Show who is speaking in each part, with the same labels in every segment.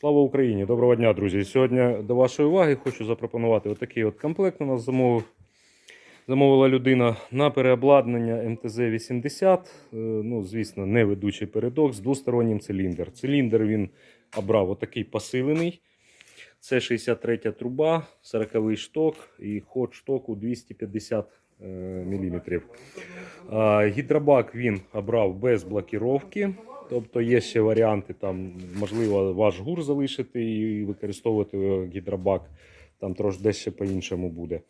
Speaker 1: Слава Україні! Доброго дня, друзі! Сьогодні до вашої уваги хочу запропонувати отакий от комплект. У нас замовив, замовила людина на переобладнання МТЗ-80. Е, Ну, звісно, не ведучий передок з двостороннім циліндр. Циліндр він обрав отакий посилений. Це 63 труба, 40 шток і ход штоку 250 мм. Гідробак він обрав без блокіровки. Тобто є ще варіанти, там, можливо, ваш гур залишити і використовувати гідробак, там трошки дещо по-іншому буде.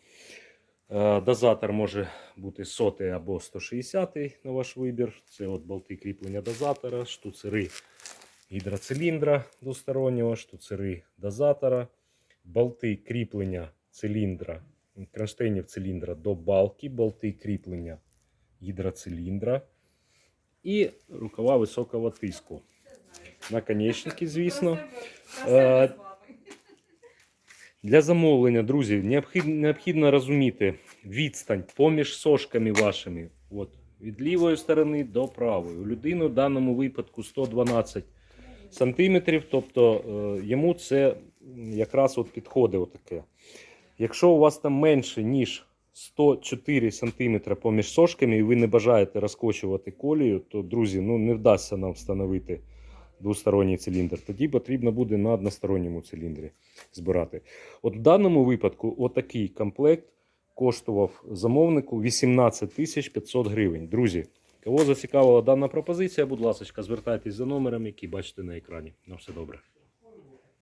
Speaker 1: Е, Дозатор може бути сотий або 160 на ваш вибір. Це от болти кріплення дозатора, штуцери гідроциліндра двостороннього, штуцери дозатора, болти кріплення циліндра, кронштейнів циліндра до балки, болти кріплення гідроциліндра і рукава високого тиску. Наконечники, звісно. Е, Для замовлення, друзі, необхідно, розуміти відстань поміж сошками вашими. От, від лівої сторони до правої. У людини в даному випадку 112 сантиметрів, тобто е, йому це якраз от підходить отаке. Якщо у вас там менше, ніж 104 см поміж сошками, і ви не бажаєте розкочувати колію, то, друзі, ну не вдасться нам встановити двосторонній циліндр. Тоді потрібно буде на односторонньому циліндрі збирати. От в даному випадку, отакий комплект коштував замовнику 18 тисяч 500 гривень. Друзі, кого зацікавила дана пропозиція, будь ласка, звертайтесь за номером, який бачите на екрані. На все добре.